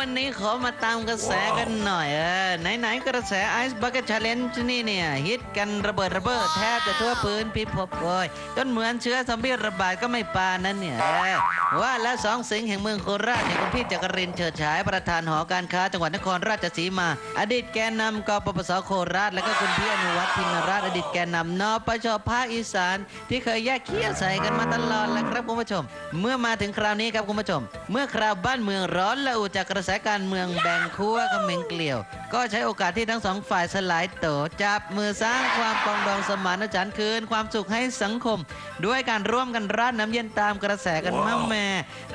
อมาตามกระแสกันหน่อยเออไหนๆกระแสไอซ์บักเก็ตชาเลนจ์นี่เนี่ย ฮิตกันระเบิดระเบ้อแทบจะทั่วพื้นพิภพโอยจนเหมือนเชื้อซอมบี้ระบาดก็ไม่ปานนั้นเนี่ยเออว่าแล้วสองสิงห์แห่งเมืองโคราชอย่างคุณพี่จักรินทร์เฉิดฉายประธานหอการค้าจังหวัดนครราชสีมา อดีตแกนนำกปปสโคราช และก็คุณพี่อนุวัฒน์พินราชอดีตแกนนำนปชภาคอีสาน ที่เคยแยกเขี้ยวใส่กันมาตลอดแหละครับคุณผู้ชม เมื่อมาถึงคราวนี้ครับคุณผู้ชม เมื่อคราวบ้านเมืองร้อนละอุจากกระแสการเมืองแบ่งขั้วเขมงเกลียว ก็ใช้โอกาสที่ทั้งสองฝ่ายสลายโตจับมือสร้างความปองดองสมานฉันท์คืน ความสุขให้สังคม ด้วยการร่วมกันราดน้ำเย็นตามกระแสกันมากแม่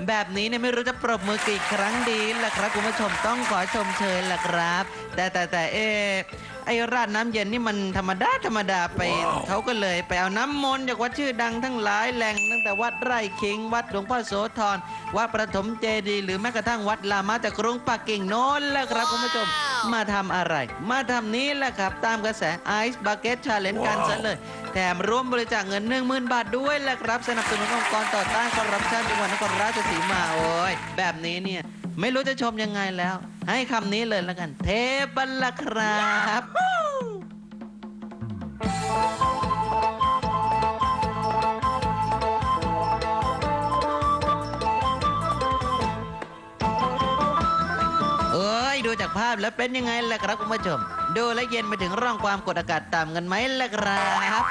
แบบนี้เนี่ยไม่รู้จะปรบมือกี่ครั้งดีล่ะครับคุณผู้ชมต้องขอชมเชยล่ะครับ แต่แต่แต่เอ๊ ไอ้ราดน้ำเย็นนี่มันธรรมดาธรรมดาไป เขาก็เลยไปเอาน้ำมนต์จากวัดชื่อดังทั้งหลายแหล่งตั้งแต่วัดไร่คิงวัดหลวงพ่อโสธรวัดประถมเจดีย์หรือแม้กระทั่งวัดลามาจากกรุงปักกิ่งโน้นแหละครับคุณผู้ชม มาทำอะไร มาทำนี้แหละครับ ตามกระแส Ice Bucket Challenge กันซะเลย แถมร่วมบริจาคเงิน 1 0,000 บาทด้วยแหละครับ สนับสนุนองค์กรต่อต้านคอร์รัปชันจังหวัดนครราชสีมาโอ้ยแบบนี้เนี่ย ไม่รู้จะชมยังไงแล้ว ให้คำนี้เลยแล้วกัน เทบัลละครับเอ้ยดูจากภาพแล้วเป็นยังไงล่ะครับคุณผู้ชม ดูแลวเย็นไปถึงร่องความกดอากาศต่ำกันไหมล่ะครับ